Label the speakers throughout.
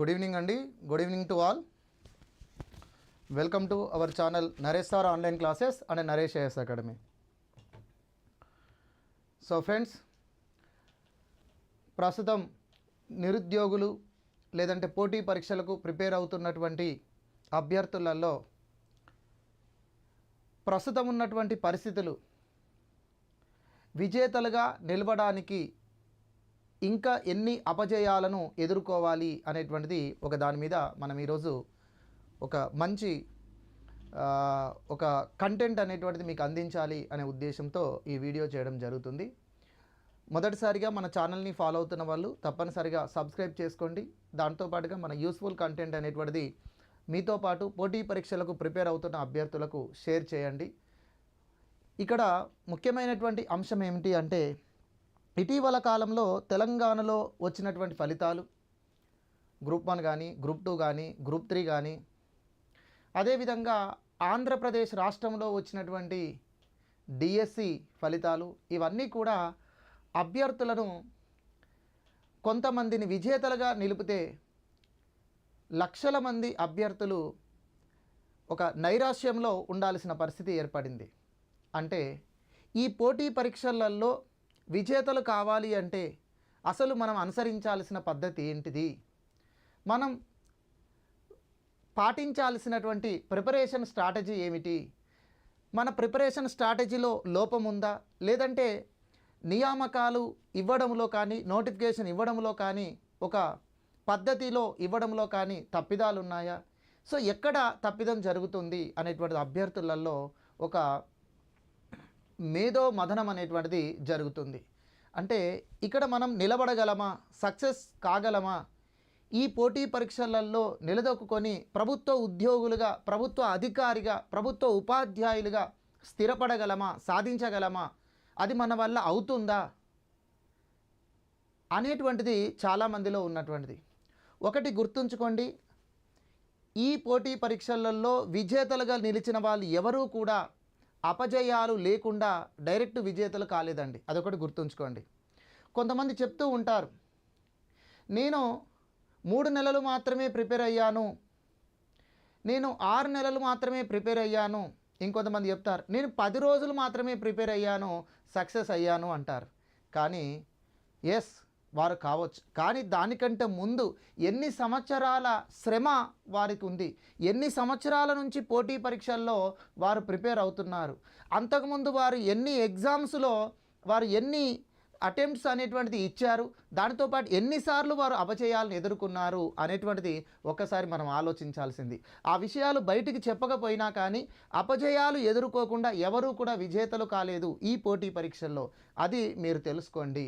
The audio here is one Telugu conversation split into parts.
Speaker 1: గుడ్ ఈవినింగ్ అండి good evening to all welcome to our channel Naresh sir online classes and Naresh IAS academy so friends ప్రస్తుతం నిరుద్యోగులు లేదంటే పోటీ పరీక్షలకు ప్రిపేర్ అవుతున్నటువంటి అభ్యర్థులలో ప్రస్తుతం ఉన్నటువంటి పరిస్థితులు విజేతలుగా నిలవడానికి ఇంకా ఎన్ని అపజయాలను ఎదుర్కోవాలి అనేటువంటిది ఒక దాని మీద మనం ఈరోజు ఒక మంచి ఒక కంటెంట్ అనేటువంటిది మీకు అందించాలి అనే ఉద్దేశంతో ఈ వీడియో చేయడం జరుగుతుంది. మొదటిసారిగా మన ఛానల్ని ఫాలో అవుతున్న వాళ్ళు తప్పనిసరిగా సబ్స్క్రైబ్ చేసుకోండి. దాంతోపాటుగా మన యూస్ఫుల్ కంటెంట్ అనేటువంటిది మీతో పాటు పోటీ పరీక్షలకు ప్రిపేర్ అవుతున్న అభ్యర్థులకు షేర్ చేయండి. ఇక్కడ ముఖ్యమైనటువంటి అంశం ఏమిటి అంటే ఇటీవల కాలంలో తెలంగాణలో వచ్చినటువంటి ఫలితాలు గ్రూప్ వన్ కానీ గ్రూప్ టూ కానీ గ్రూప్ త్రీ కానీ అదేవిధంగా ఆంధ్రప్రదేశ్ రాష్ట్రంలో వచ్చినటువంటి డిఎస్సి ఫలితాలు ఇవన్నీ కూడా అభ్యర్థులను కొంతమందిని విజేతలుగా నిలిపితే లక్షల మంది అభ్యర్థులు ఒక నైరాశ్యంలో ఉండాల్సిన పరిస్థితి ఏర్పడింది. అంటే ఈ పోటీ పరీక్షలలో విజేతలు కావాలి అంటే అసలు మనం అనుసరించాల్సిన పద్ధతి ఏంటిది? మనం పాటించాల్సినటువంటి ప్రిపరేషన్ స్ట్రాటజీ ఏమిటి? మన ప్రిపరేషన్ స్ట్రాటజీలో లోపం ఉందా? లేదంటే నియామకాలు ఇవ్వడంలో కానీ నోటిఫికేషన్ ఇవ్వడంలో కానీ ఒక పద్ధతిలో ఇవ్వడంలో కానీ తప్పిదాలు ఉన్నాయా సో ఎక్కడ తప్పిదం జరుగుతుంది అనేటువంటి అభ్యర్థులలో ఒక మేధో మదనం అనేటువంటిది జరుగుతుంది. అంటే ఇక్కడ మనం నిలబడగలమా సక్సెస్ కాగలమా? ఈ పోటీ పరీక్షలలో నిలదొక్కుని ప్రభుత్వ ఉద్యోగులుగా ప్రభుత్వ అధికారిగా ప్రభుత్వ ఉపాధ్యాయులుగా స్థిరపడగలమా సాధించగలమా? అది మన వల్ల అవుతుందా? అనేటువంటిది చాలామందిలో ఉన్నటువంటిది. ఒకటి గుర్తుంచుకోండి. ఈ పోటీ పరీక్షలలో విజేతలుగా నిలిచిన వాళ్ళు ఎవరూ కూడా అపజయాలు లేకుండా డైరెక్ట్ విజేతలు కాలేదండి. అదొకటి గుర్తుంచుకోండి. కొంతమంది చెప్తూ ఉంటారు నేను మూడు నెలలు మాత్రమే ప్రిపేర్ అయ్యాను. నేను ఆరు నెలలు మాత్రమే ప్రిపేర్ అయ్యాను. ఇంకొంతమంది చెప్తారు నేను పది రోజులు మాత్రమే ప్రిపేర్ అయ్యాను సక్సెస్ అయ్యాను అంటారు. కానీ ఎస్ వారు కావచ్చు. కానీ దానికంటే ముందు ఎన్ని సంవత్సరాల శ్రమ వారికి ఉంది? ఎన్ని సంవత్సరాల నుంచి పోటీ పరీక్షల్లో వారు ప్రిపేర్ అవుతున్నారు? అంతకుముందు వారు ఎన్ని ఎగ్జామ్స్లో వారు ఎన్ని అటెంప్ట్స్ అనేటువంటిది ఇచ్చారు? దానితో పాటు ఎన్నిసార్లు వారు అపజయాలను ఎదుర్కొన్నారు? అనేటువంటిది ఒక్కసారి మనం ఆలోచించాల్సింది. ఆ విషయాలు బయటికి చెప్పకపోయినా కానీ అపజయాలు ఎదుర్కోకుండా ఎవరూ కూడా విజేతలు కాలేదు ఈ పోటీ పరీక్షల్లో. అది మీరు తెలుసుకోండి.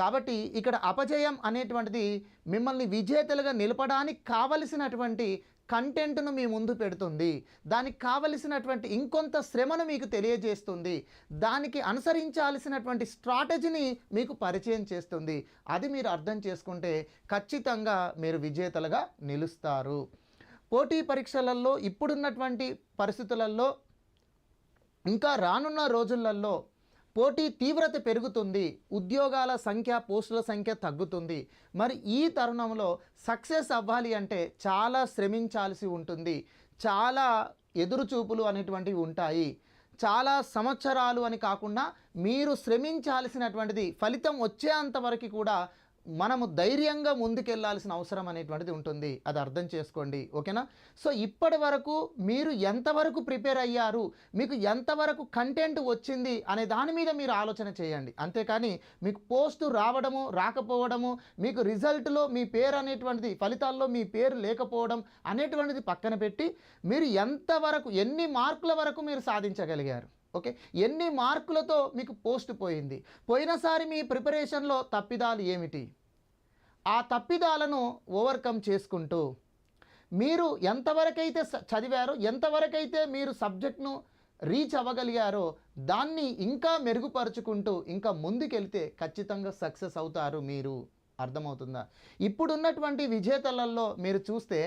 Speaker 1: కాబట్టి ఇక్కడ అపజయం అనేటువంటిది మిమ్మల్ని విజేతలుగా నిలపడానికి కావలసినటువంటి కంటెంట్ను మీ ముందు పెడుతుంది. దానికి కావలసినటువంటి ఇంకొంత శ్రమను మీకు తెలియజేస్తుంది. దానికి అనుసరించాల్సినటువంటి స్ట్రాటజీని మీకు పరిచయం చేస్తుంది. అది మీరు అర్థం చేసుకుంటే ఖచ్చితంగా మీరు విజేతలుగా నిలుస్తారు. పోటీ పరీక్షలలో ఇప్పుడున్నటువంటి పరిస్థితులలో ఇంకా రానున్న రోజులలో పోటీ తీవ్రత పెరుగుతుంది ఉద్యోగాల సంఖ్య పోస్టుల సంఖ్య తగ్గుతుంది. మరి ఈ తరుణంలో సక్సెస్ అవ్వాలి అంటే చాలా శ్రమించాల్సి ఉంటుంది. చాలా ఎదురుచూపులు అనేటువంటివి ఉంటాయి. చాలా సంవత్సరాలు అని కాకుండా మీరు శ్రమించాల్సినటువంటిది ఫలితం వచ్చేంత వరకు కూడా మనము ధైర్యంగా ముందుకెళ్ళాల్సిన అవసరం అనేటువంటిది ఉంటుంది. అది అర్థం చేసుకోండి. ఓకేనా? సో ఇప్పటి వరకు మీరు ఎంతవరకు ప్రిపేర్ అయ్యారు? మీకు ఎంతవరకు కంటెంట్ వచ్చింది? అనే దాని మీద మీరు ఆలోచన చేయండి. అంతేకాని మీకు పోస్టు రావడము రాకపోవడము మీకు రిజల్ట్లో మీ పేరు అనేటువంటిది ఫలితాల్లో మీ పేరు లేకపోవడం అనేటువంటిది పక్కన పెట్టి మీరు ఎంతవరకు ఎన్ని మార్కుల వరకు మీరు సాధించగలిగారు? ఓకే? ఎన్ని మార్కులతో మీకు పోస్ట్ పోయింది? పోయినసారి మీ ప్రిపరేషన్లో తప్పిదాలు ఏమిటి? ఆ తప్పిదాలను ఓవర్కమ్ చేసుకుంటూ మీరు ఎంతవరకైతే చదివారో ఎంతవరకైతే మీరు సబ్జెక్ట్ను రీచ్ అవ్వగలిగారో దాన్ని ఇంకా మెరుగుపరుచుకుంటూ ఇంకా ముందుకెళ్తే ఖచ్చితంగా సక్సెస్ అవుతారు మీరు. అర్థమవుతుందా? ఇప్పుడున్నటువంటి విజేతలలో మీరు చూస్తే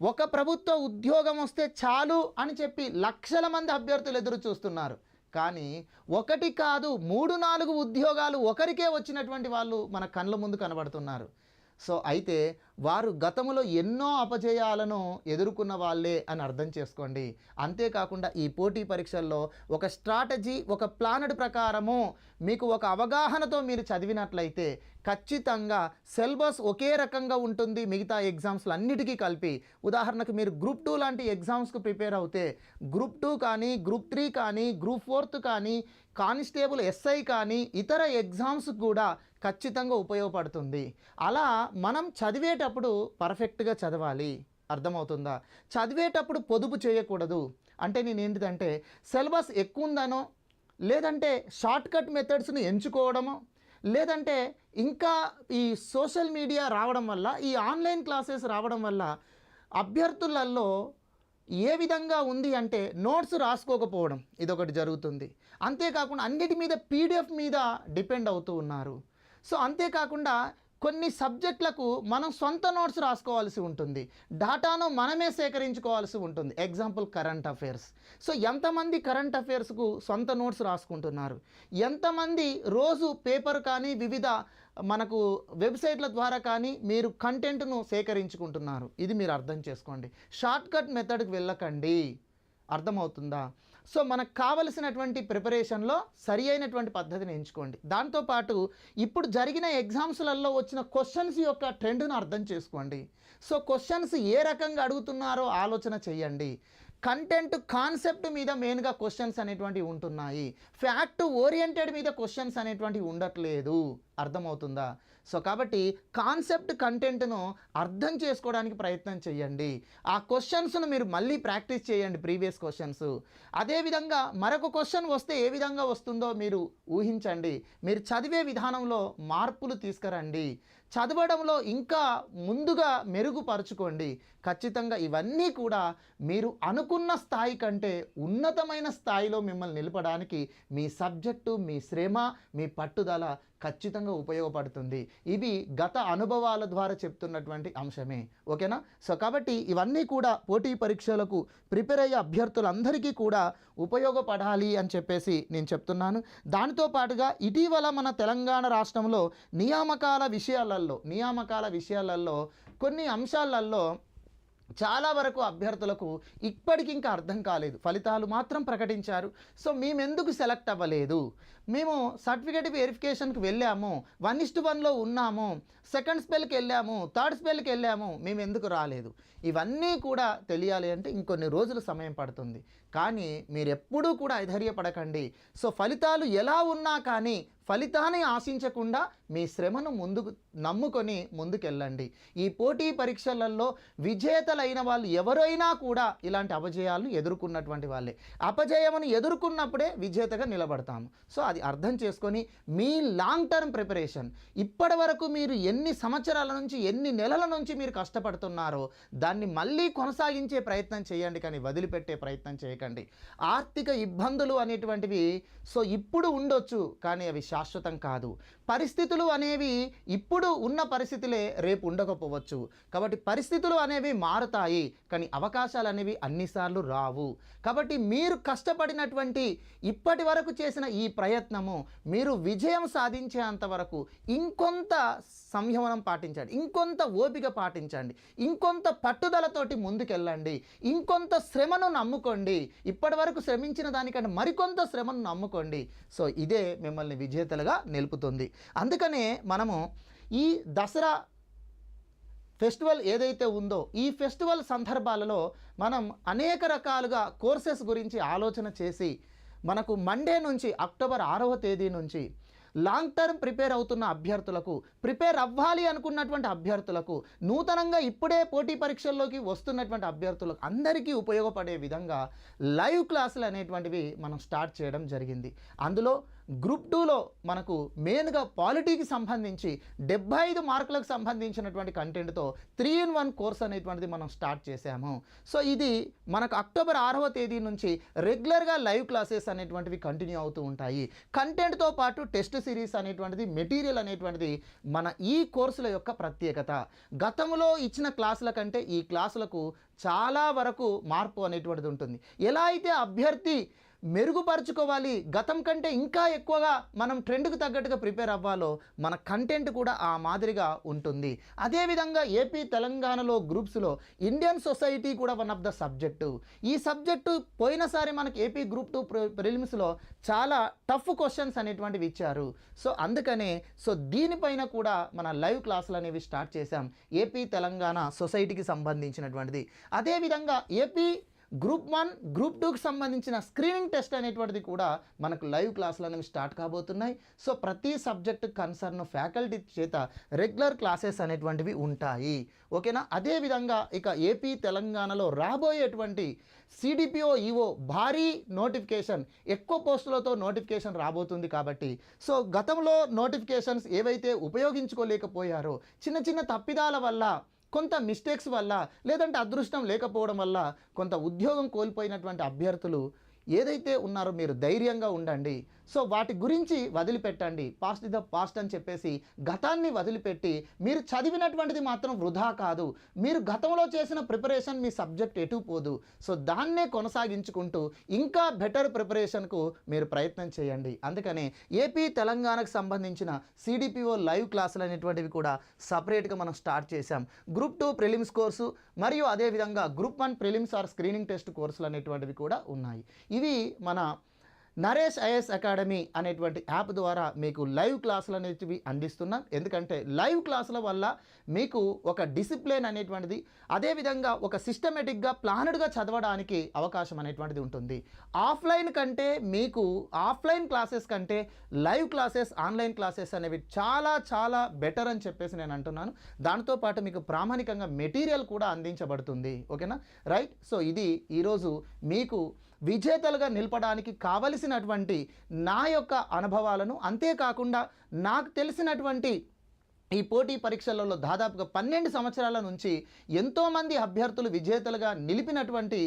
Speaker 1: ఒక ప్రభుత్వ ఉద్యోగం వస్తే చాలు అని చెప్పి లక్షల మంది అభ్యర్థులు ఎదురు చూస్తున్నారు. కానీ ఒకటి కాదు మూడు నాలుగు ఉద్యోగాలు ఒకరికే వచ్చినటువంటి వాళ్ళు మన కళ్ళ ముందు కనబడుతున్నారు. సో అయితే వారు గతంలో ఎన్నో అపజయాలను ఎదుర్కొన్న వాళ్ళే అని అర్థం చేసుకోండి. అంతేకాకుండా ఈ పోటీ పరీక్షల్లో ఒక స్ట్రాటజీ ఒక ప్లానడ్ ప్రకారము మీకు ఒక అవగాహనతో మీరు చదివినట్లయితే ఖచ్చితంగా సిలబస్ ఒకే రకంగా ఉంటుంది. మిగతా ఎగ్జామ్స్లు అన్నిటికీ కలిపి ఉదాహరణకు మీరు గ్రూప్ టూ లాంటి ఎగ్జామ్స్కు ప్రిపేర్ అవుతే గ్రూప్ టూ కానీ గ్రూప్ త్రీ కానీ గ్రూప్ ఫోర్త్ కానీ కానిస్టేబుల్ ఎస్ఐ కానీ ఇతర ఎగ్జామ్స్ కూడా ఖచ్చితంగా ఉపయోగపడుతుంది. అలా మనం చదివేటప్పుడు పర్ఫెక్ట్గా చదవాలి. అర్థమవుతుందా? చదివేటప్పుడు పొదుపు చేయకూడదు. అంటే నేను ఏంటిదంటే సిలబస్ ఎక్కువ ఉందనో లేదంటే షార్ట్కట్ మెథడ్స్ని ఎంచుకోవడమో లేదంటే ఇంకా ఈ సోషల్ మీడియా రావడం వల్ల ఈ ఆన్లైన్ క్లాసెస్ రావడం వల్ల అభ్యర్థులలో ఏ విధంగా ఉంది అంటే నోట్స్ రాసుకోకపోవడం ఇదొకటి జరుగుతుంది. అంతేకాకుండా అన్నిటి మీద పీడిఎఫ్ మీద డిపెండ్ అవుతూ ఉన్నారు. సో అంతేకాకుండా కొన్ని సబ్జెక్టులకు మనం సొంత నోట్స్ రాసుకోవాల్సి ఉంటుంది. డాటాను మనమే సేకరించుకోవాల్సి ఉంటుంది. ఎగ్జాంపుల్ కరెంట్ అఫైర్స్ సో ఎంతమంది కరెంట్ అఫైర్స్కు సొంత నోట్స్ రాసుకుంటున్నారు? ఎంతమంది రోజు పేపర్ కానీ వివిధ మనకు వెబ్సైట్ల ద్వారా కానీ మీరు కంటెంట్ను సేకరించుకుంటున్నారు? ఇది మీరు అర్థం చేసుకోండి. షార్ట్కట్ మెథడ్కి వెళ్ళకండి. అర్థమవుతుందా? సో మనకు కావలసినటువంటి ప్రిపరేషన్లో సరి అయినటువంటి పద్ధతిని ఎంచుకోండి. దాంతోపాటు ఇప్పుడు జరిగిన ఎగ్జామ్స్లలో వచ్చిన క్వశ్చన్స్ యొక్క ట్రెండ్ను అర్థం చేసుకోండి. సో క్వశ్చన్స్ ఏ రకంగా అడుగుతున్నారో ఆలోచన చేయండి. కంటెంట్ కాన్సెప్ట్ మీద మెయిన్గా క్వశ్చన్స్ అనేటువంటివి ఉంటున్నాయి. ఫ్యాక్ట్ ఓరియంటెడ్ మీద క్వశ్చన్స్ అనేటువంటివి ఉండట్లేదు. అర్థమవుతుందా? సో కాబట్టి కాన్సెప్ట్ కంటెంట్ను అర్థం చేసుకోవడానికి ప్రయత్నం చేయండి. ఆ క్వశ్చన్స్ను మీరు మళ్ళీ ప్రాక్టీస్ చేయండి ప్రీవియస్ క్వశ్చన్స్. అదేవిధంగా మరొక క్వశ్చన్ వస్తే ఏ విధంగా వస్తుందో మీరు ఊహించండి. మీరు చదివే విధానంలో మార్పులు తీసుకురండి. చదవడంలో ఇంకా ముందుగా మెరుగుపరుచుకోండి. ఖచ్చితంగా ఇవన్నీ కూడా మీరు అనుకున్న స్థాయి కంటే ఉన్నతమైన స్థాయిలో మిమ్మల్ని నిలపడానికి మీ సబ్జెక్టు మీ శ్రమ మీ పట్టుదల ఖచ్చితంగా ఉపయోగపడుతుంది. ఇది గత అనుభవాల ద్వారా చెప్తున్నటువంటి అంశమే. ఓకేనా? సో కాబట్టి ఇవన్నీ కూడా పోటీ పరీక్షలకు ప్రిపేర్ అయ్యే అభ్యర్థులందరికీ కూడా ఉపయోగపడాలి అని చెప్పేసి నేను చెప్తున్నాను. దానితో పాటుగా ఇటీవల మన తెలంగాణ రాష్ట్రంలో నియామకాల విషయాలలో నియామకాల విషయాలలో కొన్ని అంశాలలో చాలా వరకు అభ్యర్థులకు ఇప్పటికి ఇంకా అర్థం కాలేదు. ఫలితాలు మాత్రం ప్రకటించారు. సో మేము ఎందుకు సెలెక్ట్ అవ్వలేదు? మేము సర్టిఫికేట్ వెరిఫికేషన్కి వెళ్ళాము. వన్ ఇస్ట్ వన్లో ఉన్నాము. సెకండ్ స్పెల్కి వెళ్ళాము. థర్డ్ స్పెల్కి వెళ్ళాము. మేము ఎందుకు రాలేదు? ఇవన్నీ కూడా తెలియాలి అంటే ఇంకొన్ని రోజులు సమయం పడుతుంది. కానీ మీరు ఎప్పుడూ కూడా ఐధైర్యపడకండి సో ఫలితాలు ఎలా ఉన్నా కానీ ఫలితాన్ని ఆశించకుండా మీ శ్రమను ముందుకు నమ్ముకొని ముందుకెళ్ళండి. ఈ పోటీ పరీక్షలలో విజేతలైన వాళ్ళు ఎవరైనా కూడా ఇలాంటి అపజయాలను ఎదుర్కొన్నటువంటి వాళ్ళే. అపజయమును ఎదుర్కొన్నప్పుడే విజేతగా నిలబడతాము. సో అది అర్థం చేసుకొని మీ లాంగ్ టర్మ్ ప్రిపరేషన్ ఇప్పటి వరకు మీరు ఎన్ని సంవత్సరాల నుంచి ఎన్ని నెలల నుంచి మీరు కష్టపడుతున్నారో దాన్ని మళ్ళీ కొనసాగించే ప్రయత్నం చేయండి కానీ వదిలిపెట్టే ప్రయత్నం చేయకండి. ఆర్థిక ఇబ్బందులు అనేటువంటివి సో ఇప్పుడు ఉండొచ్చు కానీ అవి శాశ్వతం కాదు. పరిస్థితులు అనేవి ఇప్పుడు ఉన్న పరిస్థితులే రేపు ఉండకపోవచ్చు. కాబట్టి పరిస్థితులు అనేవి మారుతాయి. కానీ అవకాశాలు అనేవి అన్నిసార్లు రావు. కాబట్టి మీరు కష్టపడినటువంటి ఇప్పటి వరకు చేసిన ఈ ప్రయత్నము మీరు విజయం సాధించేంత వరకు ఇంకొంత సంయమనం పాటించండి. ఇంకొంత ఓపిక పాటించండి. ఇంకొంత పట్టుదలతోటి ముందుకెళ్ళండి. ఇంకొంత శ్రమను నమ్ముకోండి. ఇప్పటి వరకు శ్రమించిన దానికంటే మరికొంత శ్రమను నమ్ముకోండి. సో ఇదే మిమ్మల్ని బాధ్యతలుగా నిలుపుతుంది. అందుకనే మనము ఈ దసరా ఫెస్టివల్ ఏదైతే ఉందో ఈ ఫెస్టివల్ సందర్భాలలో మనం అనేక రకాలుగా కోర్సెస్ గురించి ఆలోచన చేసి మనకు మండే నుంచి అక్టోబర్ ఆరవ తేదీ నుంచి లాంగ్ టర్మ్ ప్రిపేర్ అవుతున్న అభ్యర్థులకు ప్రిపేర్ అవ్వాలి అనుకున్నటువంటి అభ్యర్థులకు నూతనంగా ఇప్పుడే పోటీ పరీక్షల్లోకి వస్తున్నటువంటి అభ్యర్థులకు అందరికీ ఉపయోగపడే విధంగా లైవ్ క్లాసులు అనేటువంటివి మనం స్టార్ట్ చేయడం జరిగింది. అందులో గ్రూప్ టూలో మనకు మెయిన్గా పాలిటీకి సంబంధించి డెబ్బై ఐదు మార్కులకు సంబంధించినటువంటి కంటెంట్తో త్రీ ఇన్ వన్ కోర్స్ అనేటువంటిది మనం స్టార్ట్ చేశాము. సో ఇది మనకు అక్టోబర్ ఆరవ తేదీ నుంచి రెగ్యులర్గా లైవ్ క్లాసెస్ అనేటువంటివి కంటిన్యూ అవుతూ ఉంటాయి. కంటెంట్తో పాటు టెస్ట్ సిరీస్ అనేటువంటిది మెటీరియల్ అనేటువంటిది మన ఈ కోర్సుల యొక్క ప్రత్యేకత. గతంలో ఇచ్చిన క్లాసుల కంటే ఈ క్లాసులకు చాలా వరకు మార్పు అనేటువంటిది ఉంటుంది. ఎలా అయితే అభ్యర్థి మెరుగుపరుచుకోవాలి. గతం కంటే ఇంకా ఎక్కువగా మనం ట్రెండ్కు తగ్గట్టుగా ప్రిపేర్ అవ్వాలో మన కంటెంట్ కూడా ఆ మాదిరిగా ఉంటుంది. అదేవిధంగా ఏపీ తెలంగాణలో గ్రూప్స్లో ఇండియన్ సొసైటీ కూడా వన్ ఆఫ్ ద సబ్జెక్టు. ఈ సబ్జెక్టు పోయినసారి మనకి ఏపీ గ్రూప్ టూ ప్రిలిమ్స్లో చాలా టఫ్ క్వశ్చన్స్ అనేటువంటివి ఇచ్చారు. సో అందుకనే సో దీనిపైన కూడా మన లైవ్ క్లాసులు అనేవి స్టార్ట్ చేశాం. ఏపీ తెలంగాణ సొసైటీకి సంబంధించినటువంటిది. అదేవిధంగా ఏపీ గ్రూప్ వన్ గ్రూప్ టూకి సంబంధించిన స్క్రీనింగ్ టెస్ట్ అనేటువంటిది కూడా మనకు లైవ్ క్లాసులు అనేవి స్టార్ట్ కాబోతున్నాయి. సో ప్రతి సబ్జెక్ట్ కన్సర్న్ ఫ్యాకల్టీ చేత రెగ్యులర్ క్లాసెస్ అనేటువంటివి ఉంటాయి. ఓకేనా? అదేవిధంగా ఇక ఏపీ తెలంగాణలో రాబోయేటువంటి సిడిపిఓ ఈఓ భారీ నోటిఫికేషన్ ఎక్కువ పోస్టులతో నోటిఫికేషన్ రాబోతుంది కాబట్టి సో గతంలో నోటిఫికేషన్స్ ఏవైతే ఉపయోగించుకోలేకపోయారో చిన్న చిన్న తప్పిదాల వల్ల కొంత మిస్టేక్స్ వల్ల లేదంటే అదృష్టం లేకపోవడం వల్ల కొంత ఉద్యోగం కోల్పోయినటువంటి అభ్యర్థులు ఏదైతే ఉన్నారో మీరు ధైర్యంగా ఉండండి. సో వాటి గురించి వదిలిపెట్టండి. పాస్ట్ ద పాస్ట్ అని చెప్పేసి గతాన్ని వదిలిపెట్టి మీరు చదివినటువంటిది మాత్రం వృధా కాదు. మీరు గతంలో చేసిన ప్రిపరేషన్ మీ సబ్జెక్ట్ ఎటు పోదు. సో దాన్నే కొనసాగించుకుంటూ ఇంకా బెటర్ ప్రిపరేషన్కు మీరు ప్రయత్నం చేయండి. అందుకనే ఏపీ తెలంగాణకు సంబంధించిన సిడిపిఓ లైవ్ క్లాసులు అనేటువంటివి కూడా సపరేట్గా మనం స్టార్ట్ చేశాం. గ్రూప్ టూ ప్రిలిమ్స్ కోర్సు మరియు అదేవిధంగా group one prelims or screening test కోర్సులు అనేటువంటివి కూడా ఉన్నాయి. ఇవి మన నరేష్ ఐఎస్ అకాడమీ అనేటువంటి యాప్ ద్వారా మీకు లైవ్ క్లాసులు అనేటివి అందిస్తున్నాం. ఎందుకంటే లైవ్ క్లాసుల వల్ల మీకు ఒక డిసిప్లిన్ అనేటువంటిది అదేవిధంగా ఒక సిస్టమేటిక్గా ప్లానెడ్గా చదవడానికి అవకాశం అనేటువంటిది ఉంటుంది. ఆఫ్లైన్ కంటే మీకు ఆఫ్లైన్ క్లాసెస్ కంటే లైవ్ క్లాసెస్ ఆన్లైన్ క్లాసెస్ అనేవి చాలా చాలా బెటర్ అని చెప్పేసి నేను అంటున్నాను. దాంతోపాటు మీకు ప్రామాణికంగా మెటీరియల్ కూడా అందించబడుతుంది. ఓకేనా? రైట్? సో ఇది ఈరోజు మీకు విజేతలుగా నిలపడానికి కావలసినటువంటి నా యొక్క అనుభవాలను అంతేకాకుండా నాకు తెలిసినటువంటి ఈ పోటీ పరీక్షలలో దాదాపుగా పన్నెండు సంవత్సరాల నుంచి ఎంతోమంది అభ్యర్థులు విజేతలుగా నిలిపినటువంటి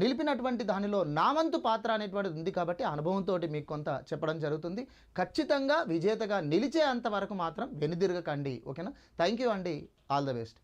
Speaker 1: నిలిపినటువంటి దానిలో నా వంతు పాత్ర అనేటువంటిది ఉంది కాబట్టి అనుభవంతో మీకు కొంత చెప్పడం జరుగుతుంది. ఖచ్చితంగా విజేతగా నిలిచే అంతవరకు మాత్రం వెనుదిరగకండి. ఓకేనా? థ్యాంక్ యూ అండి. All the best